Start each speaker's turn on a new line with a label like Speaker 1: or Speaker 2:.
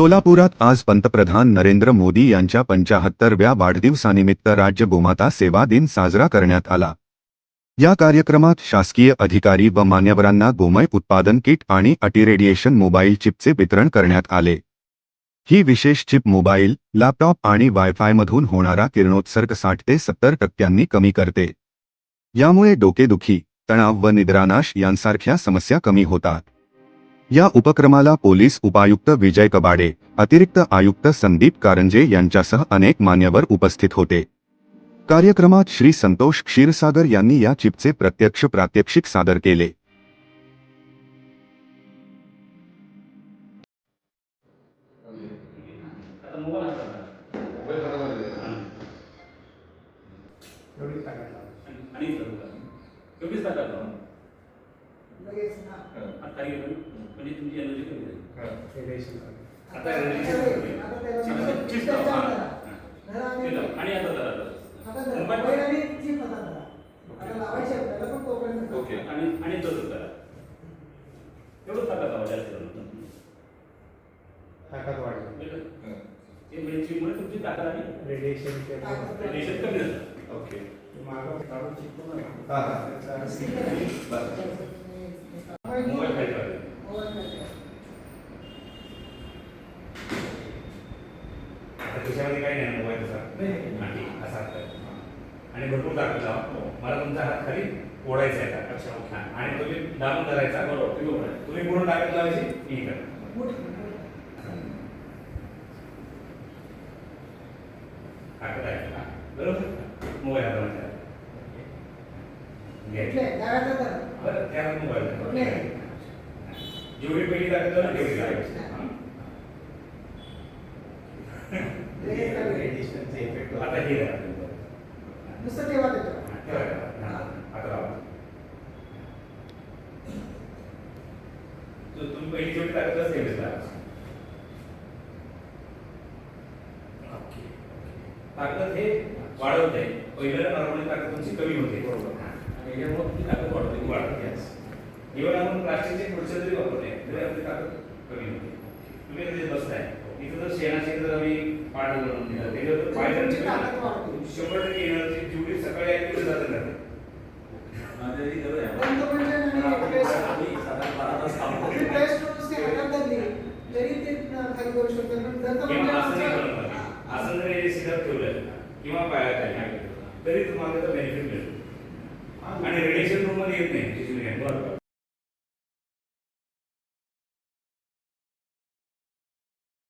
Speaker 1: सोलापुरात आज पंतप्रधान नरेंद्र मोदी यांच्या पंचाहत्तरव्या वाढदिवसानिमित्त राज्य गोमाता सेवा दिन साजरा करण्यात आला. या कार्यक्रमात शासकीय अधिकारी व मान्यवरांना गोमय उत्पादन किट आणि अटीरेडिएशन मोबाईल चिपचे वितरण करण्यात आले. ही विशेष चिप मोबाईल लॅपटॉप आणि वायफायमधून होणारा किरणोत्सर्ग साठ ते सत्तर टक्क्यांनी कमी करते. यामुळे डोकेदुखी तणाव व निद्रानाश यांसारख्या समस्या कमी होतात. या उपक्रमाला पोलीस उपायुक्त विजय कबाडे अतिरिक्त आयुक्त संदीप कारंजे यांच्यासह अनेक मान्यवर उपस्थित होते कार्यक्रमात श्री संतोष क्षीरसागर यांनी या चिपचे प्रत्यक्ष प्रात्यक्षिक सादर केले
Speaker 2: एवढी ताकद लावा.
Speaker 3: आणि एवढीच ताकद लावा. आता गेलो, म्हणजे तुमची एनर्जी कमी झाली. चिप-
Speaker 4: म्हणजे आणि-
Speaker 3: आता जरा- ओके. आणि आणि तसंच करा एवढं ताकद लावा जास्त करून.
Speaker 2: ताकद वाढली.
Speaker 3: बरं? ते म्हणजे चिपमुळे तुमची ताकद आणि
Speaker 2: रेडिएशन ते
Speaker 4: ताकद
Speaker 3: रेडिएशन कमी झालं. ओके.
Speaker 2: मागं काढून.
Speaker 3: हा, हा.
Speaker 2: त्याचा
Speaker 3: मोबाईल खाली ठेवा.
Speaker 4: मोबाईल नाही.
Speaker 3: काही नाही मोबाईल तसा.
Speaker 4: नाही.
Speaker 3: असा हात. आणि भरपूर ताकद लावा मला तुमचा हात खाली ओढायचा आहे. का अच्छा ओके आणि तुम्ही दाबून धरायचा. बरोबर तुम्ही तुम्ही पूर्ण ताकद लावायची? ही करा बरोबर? मोबाईल हातामध्ये. बरं मोबाईल. जेवढी पहिली ताकद तेवढी लावायची हां.
Speaker 4: लगेच कमी.
Speaker 2: रेडिएशनचा इफेक्ट
Speaker 3: आता हे.
Speaker 4: नुसतं ठेवा
Speaker 3: तुम्ही पहिली जेवढी ताकद. ताकद हे वाढवत आहे. पहिल्या नॉर्मली ताकद तुमची कमी होते. आणि यामुळे ती ताकद वाढवते. वाढते इव्हन आपण प्लास्टिकचे खुर्च्या जरी वापरले तरी आपली ताकद कमी होते. तुम्ही बसताय. इथं जर शेणाचे जर आम्ही पाठ बनवून दिलं त्याच्यावर जर पाय
Speaker 4: वाढते.
Speaker 3: शंभर टक्के एनर्जी जेवढी सकाळी आहे. तेवढी जाते. जाते
Speaker 4: पण तो म्हणजे ते तो म्हणजे
Speaker 3: असं जरी सिधर ठेवलं किंवा पायाखाली तरी तुम्हाला बेनिफिट मिळतो. आणि रेडिएशन रूममध्ये येत नाही